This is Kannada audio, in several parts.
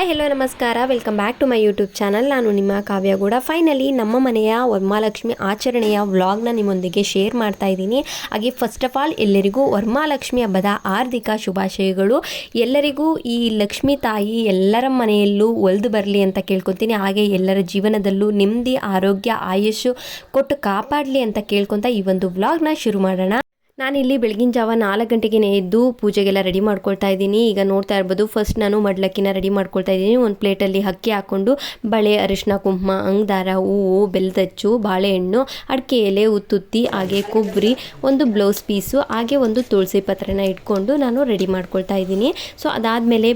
ಹಾಯ್ ಹೆಲೋ ನಮಸ್ಕಾರ. Welcome back to my YouTube channel ನಾನು ನಿಮ್ಮ ಕಾವ್ಯ ಫೈನಲಿ ನಮ್ಮ ಮನೆಯ ವರ್ಮಾಲಕ್ಷ್ಮಿ ಆಚರಣೆಯ ವ್ಲಾಗ್ನ ನಿಮ್ಮೊಂದಿಗೆ ಶೇರ್ ಮಾಡ್ತಾ ಇದ್ದೀನಿ. ಹಾಗೆ ಫಸ್ಟ್ ಆಫ್ ಆಲ್ ಎಲ್ಲರಿಗೂ ವರ್ಮಾಲಕ್ಷ್ಮಿ ಹಬ್ಬದ ಹಾರ್ದಿಕ ಶುಭಾಶಯಗಳು. ಎಲ್ಲರಿಗೂ ಈ ಲಕ್ಷ್ಮೀ ತಾಯಿ ಎಲ್ಲರ ಮನೆಯಲ್ಲೂ ಒಲ್ದು ಬರಲಿ ಅಂತ ಕೇಳ್ಕೊತೀನಿ. ಹಾಗೆ ಎಲ್ಲರ ಜೀವನದಲ್ಲೂ ನೆಮ್ಮದಿ, ಆರೋಗ್ಯ ಆಯುಷು ಕೊಟ್ಟು ಕಾಪಾಡಲಿ ಅಂತ ಕೇಳ್ಕೊತಾ ಈ ಒಂದು ವ್ಲಾಗ್ನ ಶುರು ಮಾಡೋಣ. ನಾನಿಲ್ಲಿ ಬೆಳಗಿನ ಜಾವ ನಾಲ್ಕು ಗಂಟೆಗೆ ಎದ್ದು ಪೂಜೆಗೆಲ್ಲ ರೆಡಿ ಮಾಡ್ಕೊಳ್ತಾ ಇದ್ದೀನಿ. ಈಗ ನೋಡ್ತಾ ಇರ್ಬೋದು ಫಸ್ಟ್ ನಾನು ಮಡ್ಲಕ್ಕಿನ ರೆಡಿ ಮಾಡ್ಕೊಳ್ತಾ ಇದ್ದೀನಿ. ಒಂದು ಪ್ಲೇಟಲ್ಲಿ ಅಕ್ಕಿ ಹಾಕ್ಕೊಂಡು ಬಳೆ ಅರಿಶಿನ ಕುಂಕುಮ ಅಂಗದಾರ ಹೂವು ಬೆಲ್ಲದಚ್ಚು ಬಾಳೆಹಣ್ಣು, ಅಡಿಕೆ ಎಲೆ, ಉತ್ತುತ್ತಿ, ಹಾಗೆ ಕೊಬ್ಬರಿ, ಒಂದು ಬ್ಲೌಸ್ ಪೀಸು ಹಾಗೆ ಒಂದು ತುಳಸಿ ಪತ್ರನ ಇಟ್ಕೊಂಡು ನಾನು ರೆಡಿ ಮಾಡ್ಕೊಳ್ತಾ ಇದ್ದೀನಿ. ಸೊ ಅದಾದಮೇಲೆ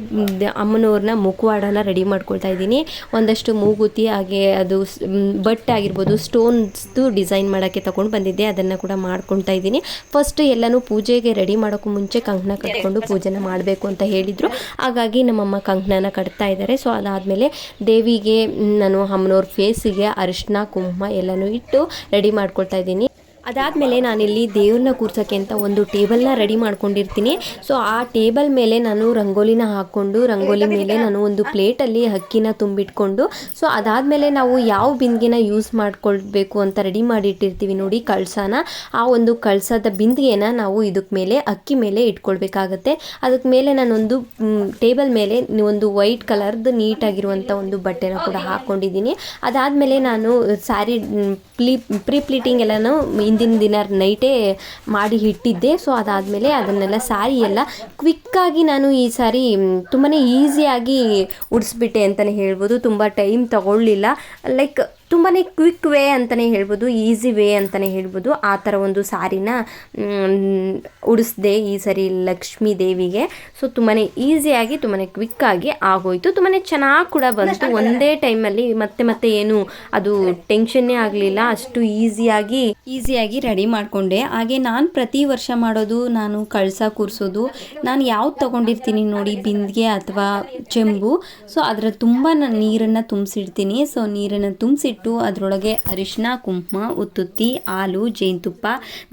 ಅಮ್ಮನವ್ರನ್ನ ಮುಖವಾಡನ ರೆಡಿ ಮಾಡ್ಕೊಳ್ತಾ ಇದ್ದೀನಿ. ಒಂದಷ್ಟು ಮೂಗುತಿ, ಹಾಗೆ ಅದು ಬಟ್ ಆಗಿರ್ಬೋದು ಸ್ಟೋನ್ಸ್ದು ಡಿಸೈನ್ ಮಾಡೋಕ್ಕೆ ತಗೊಂಡು ಬಂದಿದ್ದೆ. ಅದನ್ನು ಕೂಡ ಮಾಡ್ಕೊಳ್ತಾ ಇದ್ದೀನಿ. ಫಸ್ಟ್ ಎಲ್ಲನೂ ಪೂಜೆಗೆ ರೆಡಿ ಮಾಡೋಕ್ಕೂ ಮುಂಚೆ ಕಂಕಣ ಕಟ್ಕೊಂಡು ಪೂಜೆನ ಮಾಡಬೇಕು ಅಂತ ಹೇಳಿದರು. ಹಾಗಾಗಿ ನಮ್ಮಮ್ಮ ಕಂಕಣನ ಕಟ್ತಾ ಇದ್ದಾರೆ ಸೊ ಅದಾದಮೇಲೆ ದೇವಿಗೆ ನಾನು ಅಮ್ಮನವ್ರ ಫೇಸಿಗೆ ಅರಿಶಿನ ಕುಂಕುಮ ಎಲ್ಲನೂ ಇಟ್ಟು ರೆಡಿ ಮಾಡ್ಕೊಳ್ತಾ ಇದ್ದೀನಿ. ಅದಾದಮೇಲೆ ನಾನಿಲ್ಲಿ ದೇವ್ರನ್ನ ಕೂರ್ಸೋಕ್ಕೆ ಅಂತ ಒಂದು ಟೇಬಲ್ನ ರೆಡಿ ಮಾಡ್ಕೊಂಡಿರ್ತೀನಿ. ಸೊ ಆ ಟೇಬಲ್ ಮೇಲೆ ನಾನು ರಂಗೋಲಿನ ಹಾಕ್ಕೊಂಡು, ರಂಗೋಲಿ ಮೇಲೆ ನಾನು ಒಂದು ಪ್ಲೇಟಲ್ಲಿ ಅಕ್ಕಿನ ತುಂಬಿಟ್ಕೊಂಡು, ಸೊ ಅದಾದಮೇಲೆ ನಾವು ಯಾವ ಬಿಂದಿಗೆನ ಯೂಸ್ ಮಾಡ್ಕೊಳ್ಬೇಕು ಅಂತ ರೆಡಿ ಮಾಡಿಟ್ಟಿರ್ತೀವಿ ನೋಡಿ ಕಳಸನ. ಆ ಒಂದು ಕಳಸದ ಬಿಂದಿಗೆನ ನಾವು ಇದಕ್ಕೆ ಮೇಲೆ ಅಕ್ಕಿ ಮೇಲೆ ಇಟ್ಕೊಳ್ಬೇಕಾಗತ್ತೆ. ಅದಕ್ಕೆ ಮೇಲೆ ನಾನೊಂದು ಟೇಬಲ್ ಮೇಲೆ ಒಂದು ವೈಟ್ ಕಲರ್ದು ನೀಟಾಗಿರುವಂಥ ಒಂದು ಬಟ್ಟೆನ ಕೂಡ ಹಾಕ್ಕೊಂಡಿದ್ದೀನಿ ಅದಾದಮೇಲೆ ನಾನು ಸ್ಯಾರಿ ಪ್ಲೀ ಪ್ರೀ ಪ್ಲೀಟಿಂಗ್ ಎಲ್ಲನೂ ಹಿಂದಿನ ದಿನ ನೈಟೇ ಮಾಡಿ ಇಟ್ಟಿದ್ದೆ. ಸೊ ಅದಾದಮೇಲೆ ಅದನ್ನೆಲ್ಲ ಸಾರಿ ಎಲ್ಲ ಕ್ವಿಕ್ಕಾಗಿ ನಾನು ಈ ಸಾರಿ ತುಂಬಾ ಈಸಿಯಾಗಿ ಉಡಿಸ್ಬಿಟ್ಟೆ ಅಂತಲೇ ಹೇಳ್ಬೋದು. ತುಂಬ ಟೈಮ್ ತಗೊಳ್ಳಿಲ್ಲ. ಲೈಕ್ ತುಂಬಾ ಕ್ವಿಕ್ ವೇ ಅಂತಲೇ ಹೇಳ್ಬೋದು ಈಸಿ ವೇ ಅಂತಲೇ ಹೇಳ್ಬೋದು. ಆ ಥರ ಒಂದು ಸಾರಿನ ಉಡಿಸ್ದೆ ಈ ಸರಿ ಲಕ್ಷ್ಮೀ ದೇವಿಗೆ. ಸೊ ತುಂಬಾ ಈಸಿಯಾಗಿ ತುಂಬಾ ಕ್ವಿಕ್ಕಾಗಿ ಆಗೋಯಿತು. ತುಂಬಾ ಚೆನ್ನಾಗಿ ಕೂಡ ಬಂತು. ಒಂದೇ ಟೈಮಲ್ಲಿ ಮತ್ತೆ ಮತ್ತೆ ಏನು ಅದು ಟೆನ್ಷನ್ನೇ ಆಗಲಿಲ್ಲ. ಅಷ್ಟು ಈಸಿಯಾಗಿ ಈಸಿಯಾಗಿ ರೆಡಿ ಮಾಡಿಕೊಂಡೆ. ಹಾಗೆ ನಾನು ಪ್ರತಿ ವರ್ಷ ಮಾಡೋದು ನಾನು ಕಳಸ ಕೂರಿಸೋದು ನಾನು ಯಾವ್ದು ತೊಗೊಂಡಿರ್ತೀನಿ ನೋಡಿ ಬಿಂದಿಗೆ ಅಥವಾ ಚೆಂಬು. ಸೊ ಅದರ ತುಂಬ ನಾನು ನೀರನ್ನು ತುಂಬಿಸಿಡ್ತೀನಿ. ಸೊ ನೀರನ್ನು ತುಂಬಿಸಿಟ್ಟು ಅದರೊಳಗೆ ಅರಿಶಿನ, ಕುಂಕುಮ, ಉತ್ತುತ್ತಿ, ಹಾಲು, ಜೇನುತುಪ್ಪ,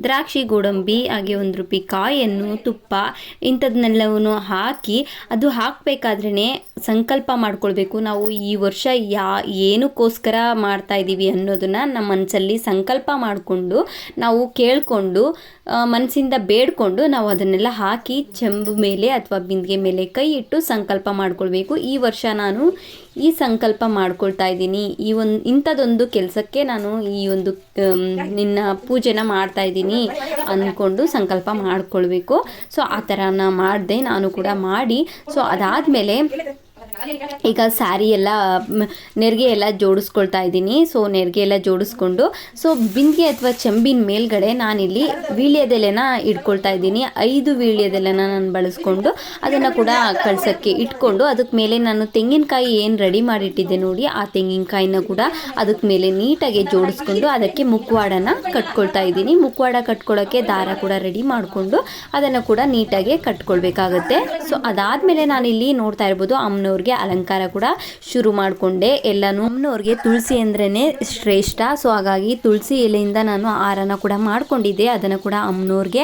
ದ್ರಾಕ್ಷಿ, ಗೋಡಂಬಿ, ಹಾಗೆ ಒಂದು ರೂಪಿ ಕಾಯನ್ನು ತುಪ್ಪ ಇಂಥದನ್ನೆಲ್ಲವನ್ನು ಹಾಕಿ ಅದು ಹಾಕಬೇಕಾದ್ರೇ ಸಂಕಲ್ಪ ಮಾಡ್ಕೊಳ್ಬೇಕು. ನಾವು ಈ ವರ್ಷ ಯಾ, ಏನಕ್ಕೋಸ್ಕರ ಮಾಡ್ತಾ ಇದ್ದೀವಿ ಅನ್ನೋದನ್ನು ನಮ್ಮ ಮನಸ್ಸಲ್ಲಿ ಸಂಕಲ್ಪ ಮಾಡಿಕೊಂಡು, ನಾವು ಕೇಳಿಕೊಂಡು ಮನಸ್ಸಿಂದ ಬೇಡ್ಕೊಂಡು ನಾವು ಅದನ್ನೆಲ್ಲ ಹಾಕಿ, ಚೆಂಬು ಮೇಲೆ ಅಥವಾ ಬಿಂದಿಗೆ ಮೇಲೆ ಕೈ ಇಟ್ಟು ಸಂಕಲ್ಪ ಮಾಡ್ಕೊಳ್ಬೇಕು. ಈ ವರ್ಷ ನಾನು ಈ ಸಂಕಲ್ಪ ಮಾಡ್ಕೊಳ್ತಾ ಇದ್ದೀನಿ. ಈ ಒಂದು ಇಂಥದ್ದೊಂದು ಕೆಲಸಕ್ಕೆ ನಾನು ಈ ಒಂದು ನಿನ್ನ ಪೂಜೆನ ಮಾಡ್ತಾ ಇದ್ದೀನಿ ಅಂದ್ಕೊಂಡು ಸಂಕಲ್ಪ ಮಾಡ್ಕೊಳ್ಬೇಕು. ಸೊ, ಆ ಥರನ ಮಾಡಿದೆ ನಾನು ಕೂಡ ಮಾಡಿ. ಸೊ, ಅದಾದಮೇಲೆ ಈಗ ಸ್ಯಾರಿ ಎಲ್ಲ ನೆರಿಗೆ ಎಲ್ಲ ಜೋಡಿಸ್ಕೊಳ್ತಾ ಇದ್ದೀನಿ. ಸೊ ನೆರಿಗೆ ಎಲ್ಲ ಜೋಡಿಸ್ಕೊಂಡು ಸೊ ಬಿಂದಿಗೆ ಅಥವಾ ಚೆಂಬಿನ ಮೇಲ್ಗಡೆ ನಾನಿಲ್ಲಿ ವೀಳ್ಯದೆಲೆನ ಇಟ್ಕೊಳ್ತಾ ಇದ್ದೀನಿ. ಐದು ವೀಳ್ಯದೆಲೆನ ನಾನು ಬಳಸ್ಕೊಂಡು ಅದನ್ನು ಕೂಡ ಕಳ್ಸೋಕ್ಕೆ ಇಟ್ಕೊಂಡು ಅದಕ್ಕೆ ಮೇಲೆ ನಾನು ತೆಂಗಿನಕಾಯಿ ಏನು ರೆಡಿ ಮಾಡಿಟ್ಟಿದ್ದೆ ನೋಡಿ, ಆ ತೆಂಗಿನಕಾಯಿನ ಕೂಡ ಅದಕ್ಕೆ ಮೇಲೆ ನೀಟಾಗಿ ಜೋಡಿಸ್ಕೊಂಡು ಅದಕ್ಕೆ ಮುಖವಾಡನ ಕಟ್ಕೊಳ್ತಾ ಇದ್ದೀನಿ. ಮುಖವಾಡ ಕಟ್ಕೊಳ್ಳೋಕ್ಕೆ ದಾರ ಕೂಡ ರೆಡಿ ಮಾಡಿಕೊಂಡು ಅದನ್ನು ಕೂಡ ನೀಟಾಗಿ ಕಟ್ಕೊಳ್ಬೇಕಾಗತ್ತೆ. ಸೊ ಅದಾದಮೇಲೆ ನಾನಿಲ್ಲಿ ನೋಡ್ತಾ ಇರ್ಬೋದು ಅಮ್ಮನವ್ರಿಗೆ ಅಲಂಕಾರ ಕೂಡ ಶುರು ಮಾಡಿಕೊಂಡೆ. ಎಲ್ಲನೂ ಅಮ್ಮನವ್ರಿಗೆ ತುಳಸಿ ಅಂದ್ರೇ ಶ್ರೇಷ್ಠ. ಸೊ ಹಾಗಾಗಿ ತುಳಸಿ ಎಲೆಯಿಂದ ನಾನು ಹಾರನ ಕೂಡ ಮಾಡಿಕೊಂಡಿದ್ದೆ. ಅದನ್ನು ಕೂಡ ಅಮ್ಮನವ್ರಿಗೆ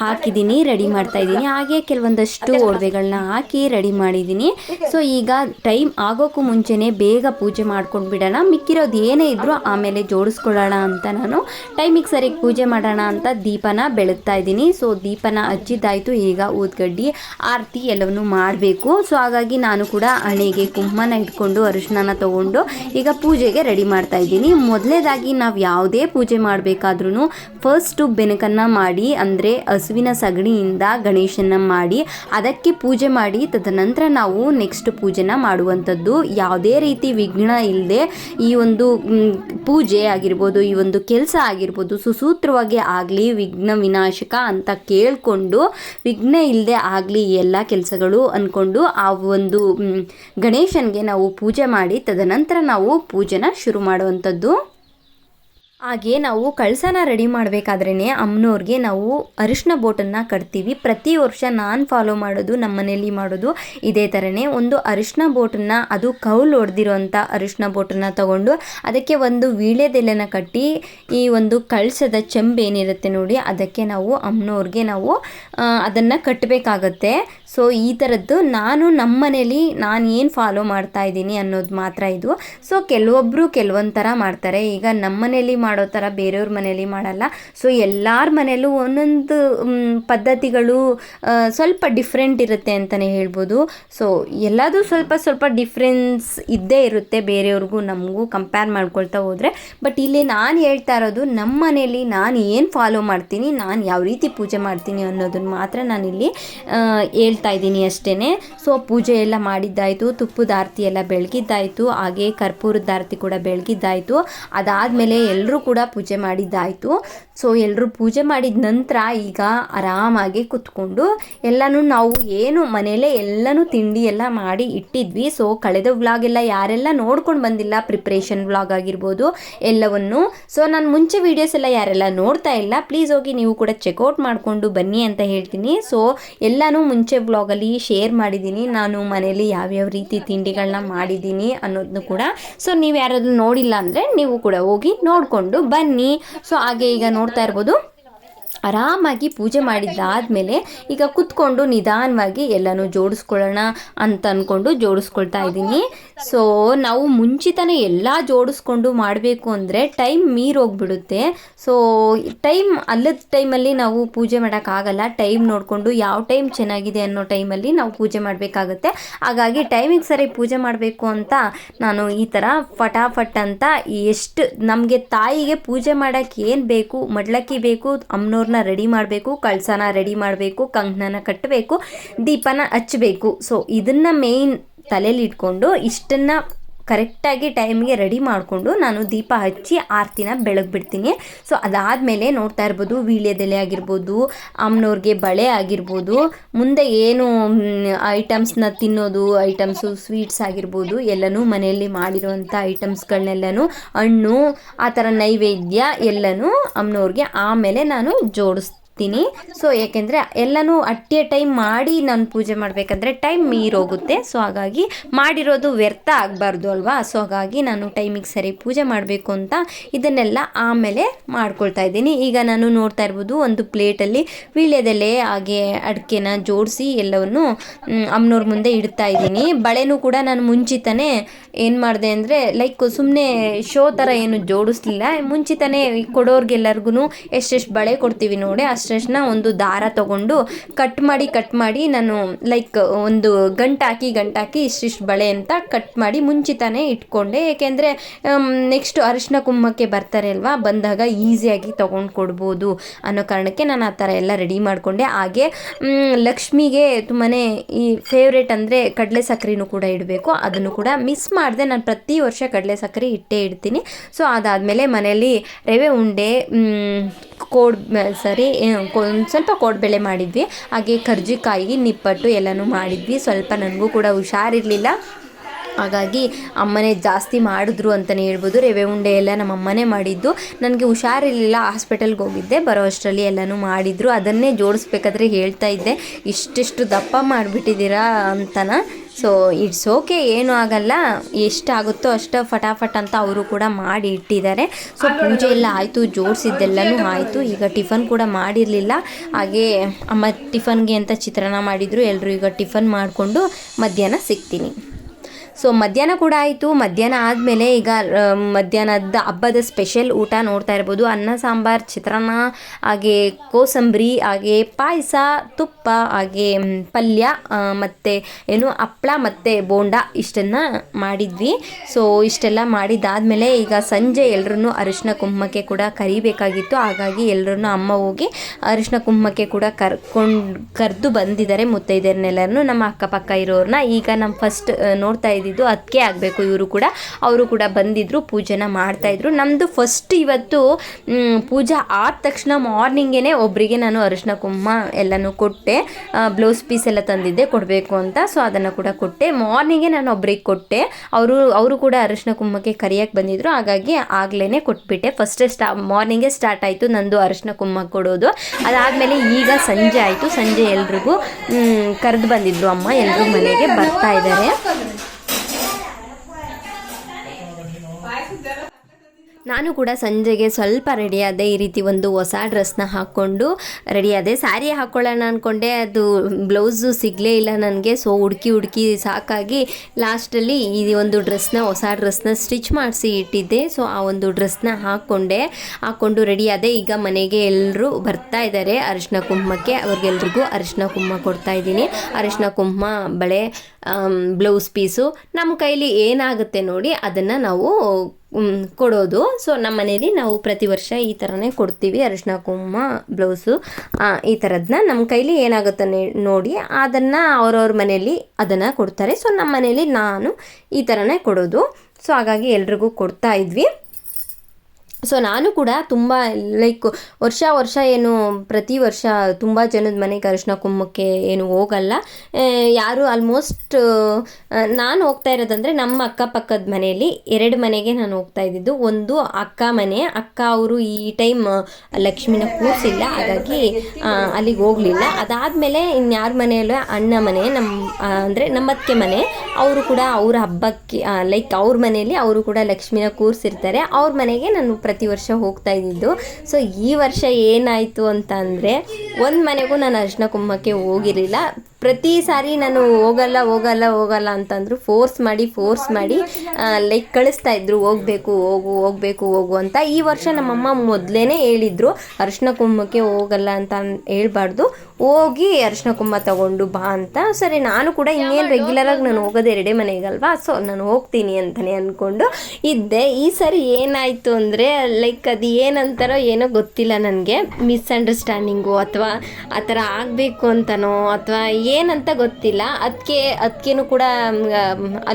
ಹಾಕಿದ್ದೀನಿ, ರೆಡಿ ಮಾಡ್ತಾ ಇದ್ದೀನಿ. ಹಾಗೆ ಕೆಲವೊಂದಷ್ಟು ಒಡವೆಗಳನ್ನ ಹಾಕಿ ರೆಡಿ ಮಾಡಿದ್ದೀನಿ. ಸೊ ಈಗ ಟೈಮ್ ಆಗೋಕ್ಕೂ ಮುಂಚೆನೇ ಬೇಗ ಪೂಜೆ ಮಾಡ್ಕೊಂಡು ಬಿಡೋಣ. ಮಿಕ್ಕಿರೋದು ಏನೇ ಇದ್ದರೂ ಆಮೇಲೆ ಜೋಡಿಸ್ಕೊಳ್ಳೋಣ ಅಂತ ನಾನು ಟೈಮಿಗೆ ಸರಿಗೆ ಪೂಜೆ ಮಾಡೋಣ ಅಂತ ದೀಪನ ಬೆಳಗ್ತಾ ಇದ್ದೀನಿ. ಸೊ ದೀಪನ ಹಚ್ಚಿದ್ದಾಯಿತು. ಈಗ ಊದ್ಗಡ್ಡಿ, ಆರತಿ ಎಲ್ಲವನ್ನು ಮಾಡಬೇಕು. ಸೊ ಹಾಗಾಗಿ ನಾನು ಕೂಡ ಹಣೆಗೆ ಕುಂಕುಮನ ಇಟ್ಕೊಂಡು ಅರಿಶಿನ ತಗೊಂಡು ಈಗ ಪೂಜೆಗೆ ರೆಡಿ ಮಾಡ್ತಾ ಇದ್ದೀನಿ. ಮೊದಲೇದಾಗಿ ನಾವು ಯಾವುದೇ ಪೂಜೆ ಮಾಡಬೇಕಾದ್ರೂ ಫಸ್ಟು ಬೆನಕನ್ನು ಮಾಡಿ, ಅಂದರೆ ಹಸುವಿನ ಸಗಣಿಯಿಂದ ಗಣೇಶನ ಮಾಡಿ, ಅದಕ್ಕೆ ಪೂಜೆ ಮಾಡಿ, ತದನಂತರ ನಾವು ನೆಕ್ಸ್ಟ್ ಪೂಜೆನ ಮಾಡುವಂಥದ್ದು. ಯಾವುದೇ ರೀತಿ ವಿಘ್ನ ಇಲ್ಲದೆ ಈ ಒಂದು ಪೂಜೆ ಆಗಿರ್ಬೋದು, ಈ ಒಂದು ಕೆಲಸ ಆಗಿರ್ಬೋದು, ಸುಸೂತ್ರವಾಗಿ ಆಗಲಿ, ವಿಘ್ನ ವಿನಾಶಕ ಅಂತ ಕೇಳಿಕೊಂಡು, ವಿಘ್ನ ಇಲ್ಲದೆ ಆಗಲಿ ಎಲ್ಲ ಕೆಲಸಗಳು ಅಂದ್ಕೊಂಡು ಆ ಒಂದು ಗಣೇಶನಿಗೆ ನಾವು ಪೂಜೆ ಮಾಡಿ ತದನಂತರ ನಾವು ಪೂಜೆನ ಶುರು ಮಾಡುವಂಥದ್ದು. ಹಾಗೆ ನಾವು ಕಳಸನ ರೆಡಿ ಮಾಡಬೇಕಾದ್ರೇ ಅಮ್ಮನವ್ರಿಗೆ ನಾವು ಅರಿಶಿನ ಬೋಟನ್ನು ಕಟ್ತೀವಿ. ಪ್ರತಿ ವರ್ಷ ನಾನು ಫಾಲೋ ಮಾಡೋದು ನಮ್ಮ ಮನೇಲಿ ಮಾಡೋದು ಇದೇ ಥರನೇ ಒಂದು ಅರಿಶಿನ ಬೋಟನ್ನು, ಅದು ಕೌಲ್ ಹೊಡೆದಿರೋಂಥ ಅರಿಶಿನ ಬೋಟನ್ನು ತಗೊಂಡು ಅದಕ್ಕೆ ಒಂದು ವೀಳ್ಯದೆಲೆನ ಕಟ್ಟಿ, ಈ ಒಂದು ಕಳಸದ ಚೆಂಬೇನಿರುತ್ತೆ ನೋಡಿ, ಅದಕ್ಕೆ ನಾವು ಅಮ್ಮನವ್ರಿಗೆ ನಾವು ಅದನ್ನು ಕಟ್ಟಬೇಕಾಗತ್ತೆ ಸೊ ಈ ಥರದ್ದು ನಾನು ನಮ್ಮ ಮನೇಲಿ ನಾನು ಏನು ಫಾಲೋ ಮಾಡ್ತಾ ಇದ್ದೀನಿ ಅನ್ನೋದು ಮಾತ್ರ ಇದು. ಸೊ ಕೆಲವೊಬ್ಬರು ಕೆಲವೊಂದು ಥರ ಮಾಡ್ತಾರೆ. ಈಗ ನಮ್ಮ ಮನೇಲಿ ಮಾಡೋ ಥರ ಬೇರೆಯವ್ರ ಮನೇಲಿ ಮಾಡಲ್ಲ. ಸೊ ಎಲ್ಲರ ಮನೇಲೂ ಒಂದೊಂದು ಪದ್ಧತಿಗಳು ಸ್ವಲ್ಪ ಡಿಫ್ರೆಂಟ್ ಇರುತ್ತೆ ಅಂತಲೇ ಹೇಳ್ಬೋದು. ಸೊ ಎಲ್ಲದೂ ಸ್ವಲ್ಪ ಸ್ವಲ್ಪ ಡಿಫ್ರೆನ್ಸ್ ಇದ್ದೇ ಇರುತ್ತೆ ಬೇರೆಯವ್ರಿಗೂ ನಮಗೂ ಕಂಪೇರ್ ಮಾಡ್ಕೊಳ್ತಾ ಹೋದರೆ. ಬಟ್ ಇಲ್ಲಿ ನಾನು ಹೇಳ್ತಾ ಇರೋದು ನಮ್ಮ ಮನೇಲಿ ನಾನು ಏನು ಫಾಲೋ ಮಾಡ್ತೀನಿ ನಾನು ಯಾವ ರೀತಿ ಪೂಜೆ ಮಾಡ್ತೀನಿ ಅನ್ನೋದನ್ನು ಮಾತ್ರ ನಾನಿಲ್ಲಿ ಆ, ಹೇಳ್ತಾ ಇದ್ದೀನಿ ಅಷ್ಟೇ ಸೊ ಪೂಜೆ ಎಲ್ಲ ಮಾಡಿದ್ದಾಯಿತು ತುಪ್ಪದ ಆರತಿ ಎಲ್ಲ ಬೆಳಗಿದ್ದಾಯಿತು, ಹಾಗೆ ಕರ್ಪೂರದ ಆರತಿ ಕೂಡ ಬೆಳಗಿದ್ದಾಯಿತು. ಅದಾದಮೇಲೆ ಎಲ್ಲರೂ ಕೂಡ ಪೂಜೆ ಮಾಡಿದ್ದಾಯಿತು. ಸೊ ಎಲ್ಲರೂ ಪೂಜೆ ಮಾಡಿದ ನಂತರ ಈಗ ಆರಾಮಾಗಿ ಕುತ್ಕೊಂಡು ಎಲ್ಲನೂ ನಾವು ಏನು ಮನೆಯಲ್ಲೇ ಎಲ್ಲನೂ ತಿಂಡಿ ಎಲ್ಲ ಮಾಡಿ ಇಟ್ಟಿದ್ವಿ. ಸೊ ಕಳೆದ ವ್ಲಾಗೆಲ್ಲ ಯಾರೆಲ್ಲ ನೋಡ್ಕೊಂಡು ಬಂದಿಲ್ಲ ಪ್ರಿಪ್ರೇಷನ್ ವ್ಲಾಗ್ ಆಗಿರ್ಬೋದು ಎಲ್ಲವನ್ನು. ಸೊ ನಾನು ಮುಂಚೆ ವೀಡಿಯೋಸ್ ಎಲ್ಲ ಯಾರೆಲ್ಲ ನೋಡ್ತಾ ಇಲ್ಲ ಪ್ಲೀಸ್ ಹೋಗಿ ನೀವು ಕೂಡ ಚೆಕ್ಔಟ್ ಮಾಡಿಕೊಂಡು ಬನ್ನಿ ಅಂತ ಹೇಳ್ತೀನಿ. ಸೊ ಎಲ್ಲನೂ ಮುಂಚೆ ವ್ಲಾಗಲ್ಲಿ ಶೇರ್ ಮಾಡಿದ್ದೀನಿ ನಾನು ಮನೇಲಿ ಯಾವ್ಯಾವ ರೀತಿ ತಿಂಡಿಗಳನ್ನ ಮಾಡಿದ್ದೀನಿ ಅನ್ನೋದನ್ನು ಕೂಡ. ಸೊ ನೀವು ಯಾರಾದರೂ ನೋಡಿಲ್ಲ ಅಂದರೆ ನೀವು ಕೂಡ ಹೋಗಿ ನೋಡಿಕೊಂಡು ಬನ್ನಿ. ಸೊ ಹಾಗೆ ಈಗ ನೋಡ್ತಾ ಇರ್ಬೋದು. ಆರಾಮಾಗಿ ಪೂಜೆ ಮಾಡಿದ್ದಾದ್ಮೇಲೆ ಈಗ ಕುತ್ಕೊಂಡು ನಿಧಾನವಾಗಿ ಎಲ್ಲನೂ ಜೋಡಿಸ್ಕೊಳ್ಳೋಣ ಅಂತ ಅಂದ್ಕೊಂಡು ಜೋಡಿಸ್ಕೊಳ್ತಾ ಇದ್ದೀನಿ. ಸೊ ನಾವು ಮುಂಚಿತನೇ ಎಲ್ಲ ಜೋಡಿಸ್ಕೊಂಡು ಮಾಡಬೇಕು ಅಂದರೆ ಟೈಮ್ ಮೀರೋಗ್ಬಿಡುತ್ತೆ. ಸೊ ಟೈಮ್ ಅಲ್ಲದ ಟೈಮಲ್ಲಿ ನಾವು ಪೂಜೆ ಮಾಡೋಕ್ಕಾಗಲ್ಲ. ಟೈಮ್ ನೋಡಿಕೊಂಡು ಯಾವ ಟೈಮ್ ಚೆನ್ನಾಗಿದೆ ಅನ್ನೋ ಟೈಮಲ್ಲಿ ನಾವು ಪೂಜೆ ಮಾಡಬೇಕಾಗುತ್ತೆ. ಹಾಗಾಗಿ ಟೈಮಿಗೆ ಸರಿ ಪೂಜೆ ಮಾಡಬೇಕು ಅಂತ ನಾನು ಈ ಥರ ಫಟಾಫಟ್ ಅಂತ ಎಷ್ಟು ನಮಗೆ ತಾಯಿಗೆ ಪೂಜೆ ಮಾಡೋಕ್ಕೆ ಏನು ಬೇಕು, ಮಡ್ಲಕ್ಕಿ ಬೇಕು ಅಮ್ಮನವ್ರನ್ನ ರೆಡಿ ಮಾಡಬೇಕು, ಕಳಸನ ರೆಡಿ ಮಾಡಬೇಕು, ಕಂಕಣನ ಕಟ್ಟಬೇಕು ದೀಪನ ಹಚ್ಚಬೇಕು ಸೊ ಇದನ್ನು ಮೇಯ್ನ್ ತಲೆಯಲ್ಲಿ ಇಟ್ಕೊಂಡು ಇಷ್ಟನ್ನು ಕರೆಕ್ಟಾಗಿ ಟೈಮ್ಗೆ ರೆಡಿ ಮಾಡಿಕೊಂಡು ನಾನು ದೀಪ ಹಚ್ಚಿ ಆರತಿನ ಬೆಳಗ್ಬಿಡ್ತೀನಿ ಸೊ ಅದಾದಮೇಲೆ ನೋಡ್ತಾ ಇರ್ಬೋದು, ವೀಳ್ಯದೆಲೆ ಆಗಿರ್ಬೋದು ಅಮ್ಮನವ್ರಿಗೆ ಬಳೆ ಆಗಿರ್ಬೋದು, ಮುಂದೆ ಏನು ಐಟಮ್ಸ್ನ ತಿನ್ನೋದು ಐಟಮ್ಸು ಸ್ವೀಟ್ಸ್ ಆಗಿರ್ಬೋದು, ಎಲ್ಲನೂ ಮನೆಯಲ್ಲಿ ಮಾಡಿರುವಂಥ ಐಟಮ್ಸ್ಗಳನ್ನೆಲ್ಲನೂ ಹಣ್ಣು, ಆ ಥರ ನೈವೇದ್ಯ ಎಲ್ಲನೂ ಅಮ್ಮನವ್ರಿಗೆ ಆಮೇಲೆ ನಾನು ಜೋಡಿಸ್ತೀನಿ. ಸೊ ಏಕೆಂದರೆ ಎಲ್ಲನೂ ಅಟ್ಟಿಯ ಟೈಮ್ ಮಾಡಿ ನಾನು ಪೂಜೆ ಮಾಡಬೇಕಂದ್ರೆ ಟೈಮ್ ಮೀರೋಗುತ್ತೆ. ಸೊ ಹಾಗಾಗಿ ಮಾಡಿರೋದು ವ್ಯರ್ಥ ಆಗಬಾರ್ದು ಅಲ್ವಾ? ಸೊ ಹಾಗಾಗಿ ನಾನು ಟೈಮಿಗೆ ಸರಿ ಪೂಜೆ ಮಾಡಬೇಕು ಅಂತ ಇದನ್ನೆಲ್ಲ ಆಮೇಲೆ ಮಾಡ್ಕೊಳ್ತಾ ಇದ್ದೀನಿ. ಈಗ ನಾನು ನೋಡ್ತಾ ಇರ್ಬೋದು ಒಂದು ಪ್ಲೇಟಲ್ಲಿ ವೀಳ್ಯದೆಲೆ, ಹಾಗೆ ಅಡಿಕೆನ ಜೋಡಿಸಿ ಎಲ್ಲವನ್ನು ಅಮ್ಮನವ್ರ ಮುಂದೆ ಇಡ್ತಾ ಇದ್ದೀನಿ. ಬಳೆನೂ ಕೂಡ ನಾನು ಮುಂಚಿತನೇ ಏನು ಮಾಡಿದೆ ಅಂದರೆ ಲೈಕ್ ಸುಮ್ಮನೆ ಶೋ ಥರ ಏನು ಜೋಡಿಸ್ಲಿಲ್ಲ. ಮುಂಚಿತನೇ ಕೊಡೋರ್ಗೆಲ್ಲರಿಗೂ ಎಷ್ಟೆಷ್ಟು ಬಳೆ ಕೊಡ್ತೀವಿ ನೋಡಿ ಅಷ್ಟೆಷ್ಟನ್ನ ಒಂದು ದಾರ ತಗೊಂಡು ಕಟ್ ಮಾಡಿ ಕಟ್ ಮಾಡಿ ನಾನು ಲೈಕ್ ಒಂದು ಗಂಟಾಕಿ ಗಂಟಾಕಿ ಇಷ್ಟಿಷ್ಟು ಬಳೆ ಅಂತ ಕಟ್ ಮಾಡಿ ಮುಂಚಿತಾನೆ ಇಟ್ಕೊಂಡೆ. ಏಕೆಂದರೆ ನೆಕ್ಸ್ಟ್ ಅರಿಶಿನ ಕುಂಭಕ್ಕೆ ಬರ್ತಾರೆ ಅಲ್ವಾ? ಬಂದಾಗ ಈಸಿಯಾಗಿ ತೊಗೊಂಡು ಕೊಡ್ಬೋದು ಅನ್ನೋ ಕಾರಣಕ್ಕೆ ನಾನು ಆ ಥರ ಎಲ್ಲ ರೆಡಿ ಮಾಡಿಕೊಂಡೆ. ಹಾಗೆ ಲಕ್ಷ್ಮಿಗೆ ತುಂಬಾ ಈ ಫೇವ್ರೇಟ್ ಅಂದರೆ ಕಡಲೆ ಸಕ್ಕರೆನೂ ಕೂಡ ಇಡಬೇಕು. ಅದನ್ನು ಕೂಡ ಮಿಸ್ ಮಾಡಿದೆ ನಾನು ಪ್ರತಿ ವರ್ಷ ಕಡಲೆ ಸಕ್ಕರೆ ಇಟ್ಟೇ ಇಡ್ತೀನಿ. ಸೊ ಅದಾದಮೇಲೆ ಮನೆಯಲ್ಲಿ ರವೆ ಉಂಡೆ ಕೋಡ್ ಸರಿ ಒಂದು ಸ್ವಲ್ಪ ಕೋಡ್ಬೆಳೆ ಮಾಡಿದ್ವಿ. ಹಾಗೆ ಕರ್ಜಿಕಾಯಿ ನಿಪ್ಪಟ್ಟು ಎಲ್ಲನೂ ಮಾಡಿದ್ವಿ. ಸ್ವಲ್ಪ ನನಗೂ ಕೂಡ ಹುಷಾರಿರಲಿಲ್ಲ. ಹಾಗಾಗಿ ಅಮ್ಮನೇ ಜಾಸ್ತಿ ಮಾಡಿದ್ರು ಅಂತಲೇ ಹೇಳ್ಬೋದು. ರವೆ ಉಂಡೆ ಎಲ್ಲ ನಮ್ಮ ಅಮ್ಮನೇ ಮಾಡಿದ್ದು. ನನಗೆ ಹುಷಾರಿರಲಿಲ್ಲ ಹಾಸ್ಪಿಟಲ್ಗೆ ಹೋಗಿದ್ದೆ. ಬರೋ ಅಷ್ಟರಲ್ಲಿ ಎಲ್ಲನೂ ಮಾಡಿದ್ರು. ಅದನ್ನೇ ಜೋಡಿಸ್ಬೇಕಾದ್ರೆ ಹೇಳ್ತಾ ಇದ್ದೆ. ಇಷ್ಟಿಷ್ಟು ದಪ್ಪ ಮಾಡಿಬಿಟ್ಟಿದ್ದೀರಾ ಅಂತನ. ಸೊ ಇಟ್ಸ್ ಓಕೆ ಏನೂ ಆಗಲ್ಲ. ಎಷ್ಟಾಗುತ್ತೋ ಅಷ್ಟು ಫಟಾಫಟ್ ಅಂತ ಅವರು ಕೂಡ ಮಾಡಿ ಇಟ್ಟಿದ್ದಾರೆ. ಸೊ ಪೂಜೆ ಎಲ್ಲ ಆಯಿತು ಜೋಡಿಸಿದ್ದೆಲ್ಲನೂ ಆಯಿತು. ಈಗ ಟಿಫನ್ ಕೂಡ ಮಾಡಿರಲಿಲ್ಲ. ಹಾಗೆ ಅಮ್ಮ ಟಿಫನ್ಗೆ ಅಂತ ಚಿತ್ರಾನ್ನ ಮಾಡಿದರು ಎಲ್ಲರೂ ಈಗ ಟಿಫನ್ ಮಾಡಿಕೊಂಡು ಮಧ್ಯಾಹ್ನ ಸಿಗ್ತೀನಿ. ಸೊ ಮಧ್ಯಾಹ್ನ ಕೂಡ ಆಯಿತು. ಮಧ್ಯಾಹ್ನ ಆದಮೇಲೆ ಈಗ ಮಧ್ಯಾಹ್ನದ ಹಬ್ಬದ ಸ್ಪೆಷಲ್ ಊಟ ನೋಡ್ತಾ ಇರ್ಬೋದು. ಅನ್ನ, ಸಾಂಬಾರು, ಚಿತ್ರಾನ್ನ, ಹಾಗೆ ಕೋಸಂಬರಿ, ಹಾಗೆ ಪಾಯಸ, ತುಪ್ಪ, ಹಾಗೆ ಪಲ್ಯ ಮತ್ತು ಏನು ಹಪ್ಪಳ ಮತ್ತು ಬೋಂಡ ಇಷ್ಟನ್ನು ಮಾಡಿದ್ವಿ. ಸೊ ಇಷ್ಟೆಲ್ಲ ಮಾಡಿದ್ದಾದಮೇಲೆ ಈಗ ಸಂಜೆ ಎಲ್ಲರೂ ಅರಿಶಿನ ಕುಂಕುಮಕ್ಕೆ ಕೂಡ ಕರಿಬೇಕಾಗಿತ್ತು. ಹಾಗಾಗಿ ಎಲ್ಲರನ್ನು ಅಮ್ಮ ಹೋಗಿ ಅರಿಶಿನ ಕುಂಭಕ್ಕೆ ಕೂಡ ಕರ್ಕೊಂಡು, ಕರೆದು ಬಂದಿದ್ದಾರೆ ಮುತ್ತೈದೆಯರನ್ನೆಲ್ಲರನ್ನು. ನಮ್ಮ ಅಕ್ಕಪಕ್ಕ ಇರೋರನ್ನ ಈಗ ನಮ್ಮ ಫಸ್ಟ್ ನೋಡ್ತಾ ಇದ್ದಿದ್ದು ಅದಕ್ಕೆ ಆಗಬೇಕು. ಇವರು ಕೂಡ, ಅವರು ಕೂಡ ಬಂದಿದ್ದರು ಪೂಜೆನ ಮಾಡ್ತಾಯಿದ್ರು ನಮ್ಮದು ಫಸ್ಟ್ ಇವತ್ತು ಪೂಜಾ ಆದ ತಕ್ಷಣ ಮಾರ್ನಿಂಗೇ ಒಬ್ಬರಿಗೆ ನಾನು ಅರಿಶಿನ ಕುಮ್ಮ ಎಲ್ಲನೂ ಕೊಟ್ಟೆ. ಬ್ಲೌಸ್ ಪೀಸ್ ಎಲ್ಲ ತಂದಿದ್ದೆ, ಕೊಡಬೇಕು ಅಂತ. ಸೊ ಅದನ್ನು ಕೂಡ ಕೊಟ್ಟೆ. ಮಾರ್ನಿಂಗೇ ನಾನು ಒಬ್ರಿಗೆ ಕೊಟ್ಟೆ. ಅವರು ಅವರು ಕೂಡ ಅರಿಶಿನ ಕುಮ್ಮಕ್ಕೆ ಕರಿಯಕ್ಕೆ ಬಂದಿದ್ದರು ಹಾಗಾಗಿ ಆಗ್ಲೇ ಕೊಟ್ಬಿಟ್ಟೆ. ಫಸ್ಟೇ ಸ್ಟಾ ಮಾರ್ನಿಂಗೇ ಸ್ಟಾರ್ಟ್ ಆಯಿತು ನಂದು ಅರಿಶಿನ ಕುಮ್ಮ ಕೊಡೋದು. ಅದಾದಮೇಲೆ ಈಗ ಸಂಜೆ ಆಯಿತು. ಸಂಜೆ ಎಲ್ರಿಗೂ ಕರೆದು ಬಂದಿದ್ರು ಅಮ್ಮ. ಎಲ್ಲರೂ ಮನೆಗೆ ಬರ್ತಾ ಇದ್ದಾರೆ ನಾನು ಕೂಡ ಸಂಜೆಗೆ ಸ್ವಲ್ಪ ರೆಡಿಯಾದೆ ಈ ರೀತಿ ಒಂದು ಹೊಸ ಡ್ರೆಸ್ನ ಹಾಕ್ಕೊಂಡು ರೆಡಿಯಾದೆ ಸ್ಯಾರಿ ಹಾಕ್ಕೊಳ್ಳೋಣ ಅಂದ್ಕೊಂಡೆ ಅದು ಬ್ಲೌಸು ಸಿಗಲೇ ಇಲ್ಲ ನನಗೆ ಸೊ ಹುಡುಕಿ ಹುಡುಕಿ ಸಾಕಾಗಿ ಲಾಸ್ಟಲ್ಲಿ ಈ ಒಂದು ಡ್ರೆಸ್ನ ಹೊಸ ಡ್ರೆಸ್ನ ಸ್ಟಿಚ್ ಮಾಡಿಸಿ ಇಟ್ಟಿದ್ದೆ. ಸೊ ಆ ಒಂದು ಡ್ರೆಸ್ನ ಹಾಕ್ಕೊಂಡೆ, ಹಾಕ್ಕೊಂಡು ರೆಡಿ ಆದೆ. ಈಗ ಮನೆಗೆ ಎಲ್ಲರೂ ಬರ್ತಾ ಇದ್ದಾರೆ ಅರಿಶಿನ ಕುಂಕುಮಕ್ಕೆ ಅವ್ರಿಗೆಲ್ರಿಗೂ ಅರಿಶಿನ ಕುಂಕುಮ ಕೊಡ್ತಾ ಇದ್ದೀನಿ. ಅರಿಶಿನ ಕುಂಕುಮ ಬಳೆ ಬ್ಲೌಸ್ ಪೀಸು ನಮ್ಮ ಕೈಲಿ ಏನಾಗುತ್ತೆ ನೋಡಿ, ಅದನ್ನು ನಾವು ಕೊಡೋದು. ಸೊ ನಮ್ಮ ಮನೇಲಿ ನಾವು ಪ್ರತಿ ವರ್ಷ ಈ ಥರನೇ ಕೊಡ್ತೀವಿ. ಅರಿಶಿನ ಕುಂಕುಮ, ಬ್ಲೌಸು. ಈ ಥರದನ್ನ ನಮ್ಮ ಕೈಲಿ ಏನಾಗುತ್ತೆ ನೋಡಿ ಅದನ್ನು ಅವ್ರವ್ರ ಮನೇಲಿ ಅದನ್ನು ಕೊಡ್ತಾರೆ. ಸೊ ನಮ್ಮ ಮನೇಲಿ ನಾನು ಈ ಥರನೇ ಕೊಡೋದು. ಸೊ ಹಾಗಾಗಿ ಎಲ್ರಿಗೂ ಕೊಡ್ತಾ ಇದ್ವಿ. ಸೊ ನಾನು ಕೂಡ ತುಂಬ ಲೈಕ್ ವರ್ಷ ವರ್ಷ ಏನು, ಪ್ರತಿ ವರ್ಷ ತುಂಬ ಜನದ ಮನೆಗೆ ಅರಿಶಿನ ಕುಂಭಕ್ಕೆ ಏನು ಹೋಗಲ್ಲ. ಯಾರು ಆಲ್ಮೋಸ್ಟ್ ನಾನು ಹೋಗ್ತಾ ಇರೋದಂದರೆ ನಮ್ಮ ಅಕ್ಕಪಕ್ಕದ ಮನೆಯಲ್ಲಿ ಎರಡು ಮನೆಗೆ ನಾನು ಹೋಗ್ತಾ ಇದ್ದಿದ್ದು. ಒಂದು ಅಕ್ಕ ಮನೆ, ಅಕ್ಕ ಅವರು ಈ ಟೈಮ್ ಲಕ್ಷ್ಮಿನ ಕೂರಿಸಿಲ್ಲ. ಹಾಗಾಗಿ ಅಲ್ಲಿಗೆ ಹೋಗಲಿಲ್ಲ. ಅದಾದಮೇಲೆ ಇನ್ಯಾರ ಮನೆಯಲ್ಲೂ ಅಣ್ಣ ಮನೆ ನಮ್ಮ ಅಂದರೆ ನಮ್ಮತ್ತೆ ಮನೆ. ಅವರು ಕೂಡ ಅವ್ರ ಹಬ್ಬಕ್ಕೆ ಲೈಕ್ ಅವ್ರ ಮನೆಯಲ್ಲಿ ಅವರು ಕೂಡ ಲಕ್ಷ್ಮಿನ ಕೂರಿಸಿರ್ತಾರೆ. ಅವ್ರ ಮನೆಗೆ ನಾನು ಪ್ರತಿ ವರ್ಷ ಹೋಗ್ತಾ ಇದ್ದಿದ್ದು. ಸೊ ಈ ವರ್ಷ ಏನಾಯಿತು ಅಂತ ಅಂದರೆ ಒಂದು ಮನೆಗೂ ನಾನು ಅರ್ಶಿನ ಕುಂಭಕ್ಕೆ ಹೋಗಿರಲಿಲ್ಲ. ಪ್ರತಿ ಸಾರಿ ನಾನು ಹೋಗಲ್ಲ ಹೋಗಲ್ಲ ಹೋಗಲ್ಲ ಅಂತಂದ್ರು ಫೋರ್ಸ್ ಮಾಡಿ ಫೋರ್ಸ್ ಮಾಡಿ ಲೈಕ್ ಕಳಿಸ್ತಾ ಇದ್ರು, ಹೋಗ್ಬೇಕು, ಹೋಗು ಹೋಗ್ಬೇಕು, ಹೋಗು ಅಂತ. ಈ ವರ್ಷ ನಮ್ಮಮ್ಮ ಮೊದಲೇ ಹೇಳಿದ್ರು, ಅರಿಶಿನ ಕುಂಭಕ್ಕೆ ಹೋಗಲ್ಲ ಅಂತ ಹೇಳ್ಬಾರ್ದು. ಹೋಗಿ ಅರ್ಶಿನ ಕುಂಭ ತಗೊಂಡು ಬಾ ಅಂತ. ಸರಿ, ನಾನು ಕೂಡ ಇನ್ನೇನು ರೆಗ್ಯುಲರಾಗಿ ನಾನು ಹೋಗೋದು ಎರಡೇ ಮನೆಗಲ್ವಾ? ಸೊ ನಾನು ಹೋಗ್ತೀನಿ ಅಂತಲೇ ಅಂದ್ಕೊಂಡು ಇದ್ದೆ. ಈ ಸರಿ ಏನಾಯಿತು ಅಂದರೆ ಲೈಕ್ ಅದು ಏನಂತಾರೋ ಏನೋ ಗೊತ್ತಿಲ್ಲ ನನಗೆ. ಮಿಸ್ಅಂಡರ್ಸ್ಟ್ಯಾಂಡಿಂಗು ಅಥವಾ ಆ ಥರ ಆಗಬೇಕು ಅಂತನೋ ಅಥವಾ ಏನಂತ ಗೊತ್ತಿಲ್ಲ. ಅದಕ್ಕೆ ಅದಕ್ಕೇನು ಕೂಡ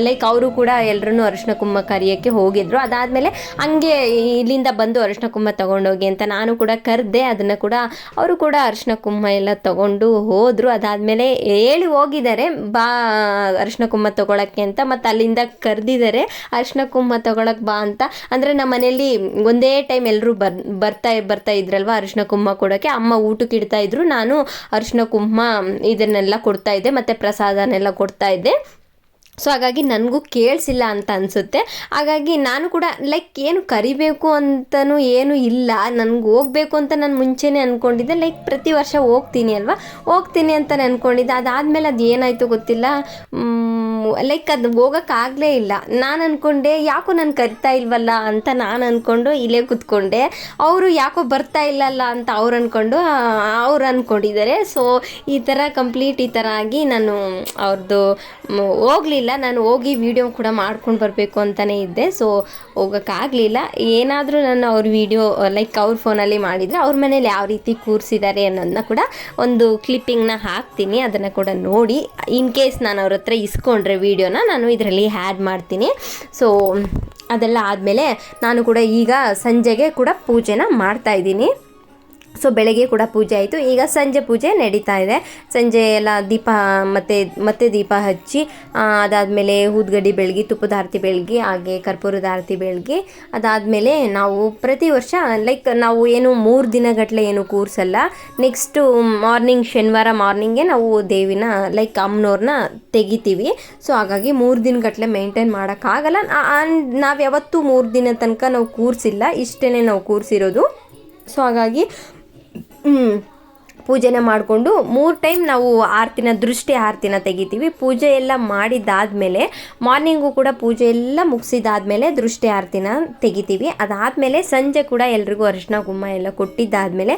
ಲೈಕ್ ಅವರು ಕೂಡ ಎಲ್ಲರೂ ಅರಿಶಿನ ಕುಂಭ ಕರೆಯೋಕ್ಕೆ ಹೋಗಿದ್ರು. ಅದಾದಮೇಲೆ ಹಂಗೆ ಇಲ್ಲಿಂದ ಬಂದು ಅರಿಶಿನ ಕುಂಭ ತಗೊಂಡೋಗಿ ಅಂತ ನಾನು ಕೂಡ ಕರೆದೆ. ಅದನ್ನು ಕೂಡ ಅವರು ಕೂಡ ಅರಿಶಿನ ಕುಂಭ ಎಲ್ಲ ತಗೊಂಡು ಹೋದರು. ಅದಾದಮೇಲೆ ಹೇಳಿ ಹೋಗಿದ್ದಾರೆ, ಬಾ ಅರಿಶಿನ ಕುಂಭ ತಗೊಳಕ್ಕೆ ಅಂತ. ಮತ್ತು ಅಲ್ಲಿಂದ ಕರೆದಿದ್ದಾರೆ ಅರಿಶಿನ ಕುಂಭ ತಗೊಳಕ್ಕೆ ಬಾ ಅಂತ. ಅಂದರೆ ನಮ್ಮ ಮನೆಯಲ್ಲಿ ಒಂದೇ ಟೈಮ್ ಎಲ್ಲರೂ ಬರ್, ಬರ್ತಾ ಬರ್ತಾ ಇದ್ರಲ್ವ ಅರಿಶಿನ ಕುಂಭ ಕೊಡೋಕ್ಕೆ? ಅಮ್ಮ ಊಟಕ್ಕೆ ಇಡ್ತಾ ಇದ್ರು. ನಾನು ಅರಿಶಿನ ಕುಂಭ ಇದನ್ನೆಲ್ಲ ಕೊಡ್ತಾ ಇದ್ದೆ ಮತ್ತು ಪ್ರಸಾದನೆಲ್ಲ ಕೊಡ್ತಾ ಇದ್ದೆ ಸೊ ಹಾಗಾಗಿ ನನಗೂ ಕೇಳಿಸಿಲ್ಲ ಅಂತ ಅನಿಸುತ್ತೆ. ಹಾಗಾಗಿ ನಾನು ಕೂಡ ಲೈಕ್ ಏನು ಕರಿಬೇಕು ಅಂತಲೂ ಏನು ಇಲ್ಲ. ನನಗೆ ಹೋಗಬೇಕು ಅಂತ ನಾನು ಮುಂಚೆನೇ ಅಂದ್ಕೊಂಡಿದ್ದೆ ಲೈಕ್ ಪ್ರತಿ ವರ್ಷ ಹೋಗ್ತೀನಿ ಅಲ್ವಾ? ಹೋಗ್ತೀನಿ ಅಂತ ಅಂದ್ಕೊಂಡಿದ್ದೆ ಅದಾದಮೇಲೆ ಅದು ಏನಾಯಿತು ಗೊತ್ತಿಲ್ಲ. ಲೈಕ್ ಅದು ಹೋಗೋಕ್ಕಾಗಲೇ ಇಲ್ಲ. ನಾನು ಅಂದ್ಕೊಂಡೆ ಯಾಕೋ ನಾನು ಕರಿತಾ ಇಲ್ವಲ್ಲ ಅಂತ ನಾನು ಅಂದ್ಕೊಂಡು ಇಲ್ಲೇ ಕೂತ್ಕೊಂಡೆ. ಅವರು ಯಾಕೋ ಬರ್ತಾ ಇಲ್ಲಲ್ಲ ಅಂತ ಅವ್ರು ಅಂದ್ಕೊಂಡು ಅವ್ರು ಅಂದ್ಕೊಂಡಿದ್ದಾರೆ ಸೊ ಈ ಥರ ಕಂಪ್ಲೀಟ್ ಈ ಥರ ಆಗಿ ನಾನು ಅವ್ರದ್ದು ಹೋಗಲಿಲ್ಲ. ನಾನು ಹೋಗಿ ವೀಡಿಯೋ ಕೂಡ ಮಾಡ್ಕೊಂಡು ಬರಬೇಕು ಅಂತಲೇ ಇದ್ದೆ. ಸೊ ಹೋಗೋಕ್ಕಾಗಲಿಲ್ಲ ಏನಾದರೂ ನಾನು ಅವ್ರ ವಿಡಿಯೋ ಲೈಕ್ ಅವ್ರ ಫೋನಲ್ಲಿ ಮಾಡಿದರೆ ಅವ್ರ ಮನೇಲಿ ಯಾವ ರೀತಿ ಕೂರಿಸಿದ್ದಾರೆ ಅನ್ನೋದನ್ನ ಕೂಡ ಒಂದು ಕ್ಲಿಪ್ಪಿಂಗ್ನ ಹಾಕ್ತೀನಿ. ಅದನ್ನು ಕೂಡ ನೋಡಿ ಇನ್ ಕೇಸ್ ನಾನು ಅವ್ರ ಹತ್ರ ಇಸ್ಕೊಂಡ್ರೆ ವೀಡಿಯೋನ ನಾನು ಇದರಲ್ಲಿ ಆ್ಯಡ್ ಮಾಡ್ತೀನಿ. ಸೊ ಅದೆಲ್ಲ ಆದಮೇಲೆ ನಾನು ಕೂಡ ಈಗ ಸಂಜೆಗೆ ಕೂಡ ಪೂಜೆನ ಮಾಡ್ತಾ ಇದ್ದೀನಿ. ಸೊ ಬೆಳಗ್ಗೆ ಕೂಡ ಪೂಜೆ ಆಯಿತು. ಈಗ ಸಂಜೆ ಪೂಜೆ ನಡೀತಾ ಇದೆ. ಸಂಜೆ ಎಲ್ಲ ದೀಪ, ಮತ್ತೆ ಮತ್ತೆ ದೀಪ ಹಚ್ಚಿ ಅದಾದಮೇಲೆ ಊದ್ಗಡ್ಡಿ ಬೆಳಗಿ, ತುಪ್ಪದ ಆರತಿ ಬೆಳಗಿ, ಹಾಗೆ ಕರ್ಪೂರದ ಆರತಿ ಬೆಳಗ್ಗೆ ಅದಾದಮೇಲೆ ನಾವು ಪ್ರತಿ ವರ್ಷ ಲೈಕ್ ನಾವು ಏನು ಮೂರು ದಿನಗಟ್ಟಲೆ ಏನು ಕೂರಿಸಲ್ಲ. ನೆಕ್ಸ್ಟು ಮಾರ್ನಿಂಗ್ ಶನಿವಾರ ಮಾರ್ನಿಂಗೇ ನಾವು ದೇವಿನ ಲೈಕ್ ಅಮ್ಮನವ್ರನ್ನ ತೆಗಿತೀವಿ. ಸೊ ಹಾಗಾಗಿ ಮೂರು ದಿನಗಟ್ಟಲೆ ಮೇಂಟೈನ್ ಮಾಡೋಕ್ಕಾಗಲ್ಲ. ನಾವು ಯಾವತ್ತೂ ಮೂರು ದಿನ ತನಕ ನಾವು ಕೂರಿಸಿಲ್ಲ. ಇಷ್ಟೇ ನಾವು ಕೂರಿಸಿರೋದು. ಸೊ ಹಾಗಾಗಿ 嗯 ಪೂಜೆನ ಮಾಡಿಕೊಂಡು ಮೂರು ಟೈಮ್ ನಾವು ಆರತಿನ, ದೃಷ್ಟಿ ಆರತಿನ ತೆಗಿತೀವಿ. ಪೂಜೆ ಎಲ್ಲ ಮಾಡಿದ್ದಾದಮೇಲೆ ಮಾರ್ನಿಂಗು ಕೂಡ ಪೂಜೆ ಎಲ್ಲ ಮುಗಿಸಿದಾದ್ಮೇಲೆ ದೃಷ್ಟಿ ಆರತಿನ ತೆಗಿತೀವಿ. ಅದಾದಮೇಲೆ ಸಂಜೆ ಕೂಡ ಎಲ್ರಿಗೂ ಅರಿಶಿನ ಕುಮ್ಮ ಎಲ್ಲ ಕೊಟ್ಟಿದ್ದಾದಮೇಲೆ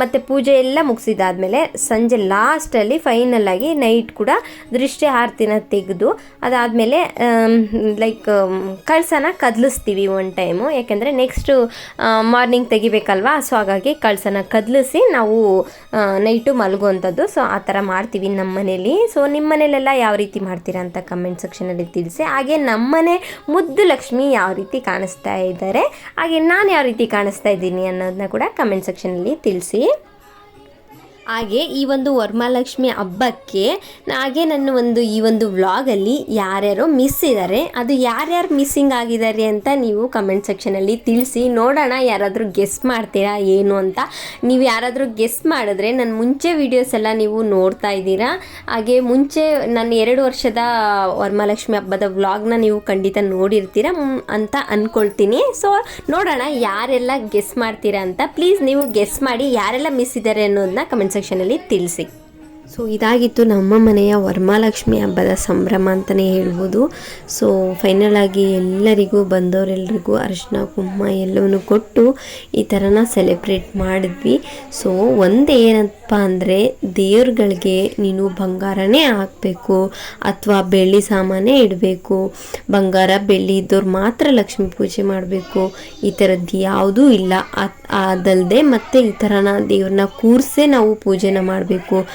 ಮತ್ತು ಪೂಜೆ ಎಲ್ಲ ಮುಗಿಸಿದಾದ್ಮೇಲೆ ಸಂಜೆ ಲಾಸ್ಟಲ್ಲಿ ಫೈನಲ್ ಆಗಿ ನೈಟ್ ಕೂಡ ದೃಷ್ಟಿ ಆರತಿನ ತೆಗೆದು, ಅದಾದಮೇಲೆ ಲೈಕ್ ಕಳಸನ ಕದಲಿಸ್ತೀವಿ ಒನ್ ಟೈಮು ಯಾಕೆಂದರೆ ನೆಕ್ಸ್ಟು ಮಾರ್ನಿಂಗ್ ತೆಗಿಬೇಕಲ್ವಾ? ಸೊ ಹಾಗಾಗಿ ಕಳಸನ ಕದಲಿಸಿ ನಾವು ನೈಟು ಮಲಗುವಂಥದ್ದು. ಸೊ ಆ ಥರ ಮಾಡ್ತೀವಿ ನಮ್ಮ ಮನೇಲಿ ಸೊ ನಿಮ್ಮ ಮನೇಲೆಲ್ಲ ಯಾವ ರೀತಿ ಮಾಡ್ತೀರಾ ಅಂತ ಕಮೆಂಟ್ ಸೆಕ್ಷನಲ್ಲಿ ತಿಳಿಸಿ. ಹಾಗೆ ನಮ್ಮನೆ ಮುದ್ದು ಲಕ್ಷ್ಮಿ ಯಾವ ರೀತಿ ಕಾಣಿಸ್ತಾ ಇದ್ದಾರೆ. ಹಾಗೆ ನಾನು ಯಾವ ರೀತಿ ಕಾಣಿಸ್ತಾ ಇದ್ದೀನಿ ಅನ್ನೋದನ್ನ ಕೂಡ ಕಮೆಂಟ್ ಸೆಕ್ಷನಲ್ಲಿ ತಿಳಿಸಿ. ಹಾಗೆ ಈ ಒಂದು ವರಮಹಾಲಕ್ಷ್ಮಿ ಹಬ್ಬಕ್ಕೆ ಹಾಗೆ ನನ್ನ ಒಂದು ಈ ಒಂದು ವ್ಲಾಗಲ್ಲಿ ಯಾರ್ಯಾರೋ ಮಿಸ್ ಇದ್ದಾರೆ ಅದು ಯಾರ್ಯಾರು ಮಿಸ್ಸಿಂಗ್ ಆಗಿದ್ದಾರೆ ಅಂತ ನೀವು ಕಮೆಂಟ್ ಸೆಕ್ಷನಲ್ಲಿ ತಿಳಿಸಿ. ನೋಡೋಣ, ಯಾರಾದರೂ ಗೆಸ್ ಮಾಡ್ತೀರಾ, ಏನು ಅಂತ. ನೀವು ಯಾರಾದರೂ ಗೆಸ್ ಮಾಡಿದ್ರೆ ನನ್ನ ಮುಂಚೆ ವೀಡಿಯೋಸ್ ಎಲ್ಲ ನೀವು ನೋಡ್ತಾ ಇದ್ದೀರಾ. ಹಾಗೆ ಮುಂಚೆ ನನ್ನ ಎರಡು ವರ್ಷದ ವರಮಹಾಲಕ್ಷ್ಮಿ ಹಬ್ಬದ ವ್ಲಾಗ್ನ ನೀವು ಖಂಡಿತ ನೋಡಿರ್ತೀರ ಅಂತ ಅಂದ್ಕೊಳ್ತೀನಿ ಸೊ ನೋಡೋಣ, ಯಾರೆಲ್ಲ ಗೆಸ್ ಮಾಡ್ತೀರಾ ಅಂತ. ಪ್ಲೀಸ್ ನೀವು ಗೆಸ್ ಮಾಡಿ, ಯಾರೆಲ್ಲ ಮಿಸ್ ಇದ್ದಾರೆ ಅನ್ನೋದನ್ನ ಕಮೆಂಟ್ ಸೆಕ್ಷನಲ್ಲಿ ತಿಳಿಸಿ. ಸೊ ಇದಾಗಿತ್ತು ನಮ್ಮ ಮನೆಯ ವರಮಹಾಲಕ್ಷ್ಮಿ ಹಬ್ಬದ ಸಂಭ್ರಮ ಅಂತಲೇ ಹೇಳ್ಬೋದು. ಸೊ ಫೈನಲ್ ಆಗಿ ಎಲ್ಲರಿಗೂ ಬಂದವರೆಲ್ಲರಿಗೂ ಅರಿಶಿನ, ಕುಂಕುಮ ಎಲ್ಲವನ್ನು ಕೊಟ್ಟು ಈ ಥರನ ಸೆಲೆಬ್ರೇಟ್ ಮಾಡಿದ್ವಿ. ಸೊ ಒಂದು ಏನಪ್ಪ ಅಂದರೆ ದೇವ್ರುಗಳಿಗೆ ನೀನು ಬಂಗಾರನೇ ಹಾಕಬೇಕು ಅಥವಾ ಬೆಳ್ಳಿ ಸಾಮಾನೇ ಇಡಬೇಕು. ಬಂಗಾರ, ಬೆಳ್ಳಿ ಇದ್ದವ್ರು ಮಾತ್ರ ಲಕ್ಷ್ಮಿ ಪೂಜೆ ಮಾಡಬೇಕು. ಈ ಥರದ್ದು ಯಾವುದೂ ಇಲ್ಲ. ಅದ್- ಅದಲ್ಲದೆ ಮತ್ತೆ ಈ ಥರನ ದೇವ್ರನ್ನ ಕೂರಿಸೇ ನಾವು ಪೂಜೆನ ಮಾಡಬೇಕು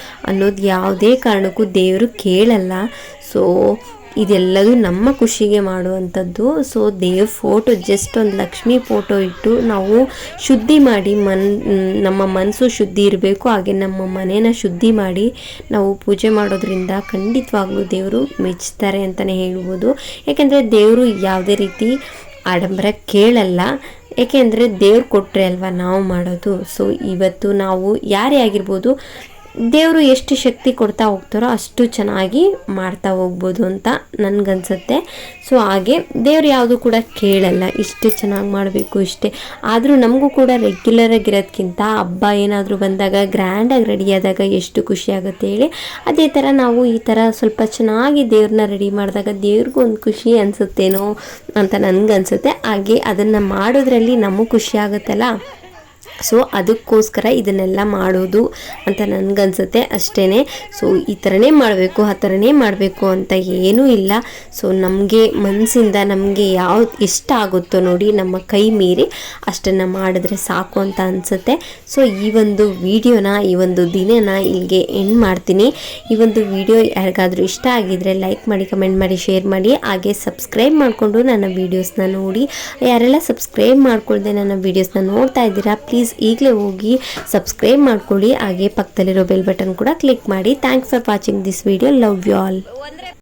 ಅನ್ನೋದು ಯಾವುದೇ ಕಾರಣಕ್ಕೂ ದೇವರು ಕೇಳಲ್ಲ. ಸೊ ಇದೆಲ್ಲದೂ ನಮ್ಮ ಖುಷಿಗೆ ಮಾಡುವಂಥದ್ದು. ಸೊ ದೇವ್ರ ಫೋಟೋ ಜಸ್ಟ್ ಒಂದು ಲಕ್ಷ್ಮಿ ಫೋಟೋ ಇಟ್ಟು ನಾವು ಶುದ್ಧಿ ಮಾಡಿ ಮನ್, ನಮ್ಮ ಮನಸ್ಸು ಶುದ್ಧಿ ಇರಬೇಕು, ಹಾಗೆ ನಮ್ಮ ಮನೇನ ಶುದ್ಧಿ ಮಾಡಿ ನಾವು ಪೂಜೆ ಮಾಡೋದ್ರಿಂದ ಖಂಡಿತವಾಗ್ಲೂ ದೇವರು ಮೆಚ್ತಾರೆ ಅಂತಲೇ ಹೇಳ್ಬೋದು. ಯಾಕೆಂದರೆ ದೇವರು ಯಾವುದೇ ರೀತಿ ಆಡಂಬರ ಕೇಳಲ್ಲ. ಏಕೆಂದರೆ ದೇವ್ರು ಕೊಟ್ಟರೆ ಅಲ್ವಾ ನಾವು ಮಾಡೋದು. ಸೊ ಇವತ್ತು ನಾವು ಯಾರೇ ಆಗಿರ್ಬೋದು ದೇವರು ಎಷ್ಟು ಶಕ್ತಿ ಕೊಡ್ತಾ ಹೋಗ್ತಾರೋ ಅಷ್ಟು ಚೆನ್ನಾಗಿ ಮಾಡ್ತಾ ಹೋಗ್ಬೋದು ಅಂತ ನನಗನ್ಸುತ್ತೆ. ಸೊ ಹಾಗೆ ದೇವ್ರು ಯಾವುದು ಕೂಡ ಕೇಳಲ್ಲ, ಇಷ್ಟು ಚೆನ್ನಾಗಿ ಮಾಡಬೇಕು, ಇಷ್ಟೇ. ಆದರೂ ನಮಗೂ ಕೂಡ ರೆಗ್ಯುಲರ್ ಆಗಿರೋದಕ್ಕಿಂತ ಹಬ್ಬ ಏನಾದರೂ ಬಂದಾಗ ಗ್ರ್ಯಾಂಡಾಗಿ ರೆಡಿ ಆದಾಗ ಎಷ್ಟು ಖುಷಿ ಆಗುತ್ತೆ ಹೇಳಿ, ಅದೇ ಥರ ನಾವು ಈ ಥರ ಸ್ವಲ್ಪ ಚೆನ್ನಾಗಿ ದೇವ್ರನ್ನ ರೆಡಿ ಮಾಡಿದಾಗ ದೇವ್ರಿಗೂ ಒಂದು ಖುಷಿ ಅನಿಸುತ್ತೇನೋ ಅಂತ ನನಗನ್ಸುತ್ತೆ. ಹಾಗೆ ಅದನ್ನು ಮಾಡೋದ್ರಲ್ಲಿ ನಮಗೂ ಖುಷಿ ಆಗುತ್ತಲ್ಲ? ಸೊ ಅದಕ್ಕೋಸ್ಕರ ಇದನ್ನೆಲ್ಲ ಮಾಡೋದು ಅಂತ ನನಗನ್ಸುತ್ತೆ ಅಷ್ಟೇ ಸೊ ಈ ಥರನೇ ಮಾಡಬೇಕು, ಆ ಥರನೇ ಮಾಡಬೇಕು ಅಂತ ಏನೂ ಇಲ್ಲ. ಸೊ ನಮಗೆ ಮನಸ್ಸಿಂದ ನಮಗೆ ಯಾವ ಎಷ್ಟಾಗುತ್ತೋ ನೋಡಿ ನಮ್ಮ ಕೈ ಮೀರಿ ಅಷ್ಟನ್ನು ಮಾಡಿದ್ರೆ ಸಾಕು ಅಂತ ಅನಿಸುತ್ತೆ. ಸೊ ಈ ಒಂದು ವಿಡಿಯೋನ, ಈ ಒಂದು ದಿನನ ಇಲ್ಲಿಗೆ ಎಂಡ್ ಮಾಡ್ತೀನಿ. ಈ ಒಂದು ವಿಡಿಯೋ ಯಾರಿಗಾದರೂ ಇಷ್ಟ ಆಗಿದ್ರೆ ಲೈಕ್ ಮಾಡಿ ಕಮೆಂಟ್ ಮಾಡಿ ಶೇರ್ ಮಾಡಿ, ಹಾಗೆ ಸಬ್ಸ್ಕ್ರೈಬ್ ಮಾಡಿಕೊಂಡು ನನ್ನ ವೀಡಿಯೋಸ್ನ ನೋಡಿ. ಯಾರೆಲ್ಲ ಸಬ್ಸ್ಕ್ರೈಬ್ ಮಾಡ್ಕೊಳ್ದೆ ನನ್ನ ವೀಡಿಯೋಸ್ನ ನೋಡ್ತಾ ಇದ್ದೀರಾ ಪ್ಲೀಸ್ ಈಗಲೇ ಹೋಗಿ ಸಬ್ಸ್ಕ್ರೈಬ್ ಮಾಡ್ಕೊಳ್ಳಿ. ಹಾಗೆ ಪಕ್ಕದಲ್ಲಿರೋ ಬೆಲ್ ಬಟನ್ ಕೂಡ ಕ್ಲಿಕ್ ಮಾಡಿ. Thanks for watching this video love you all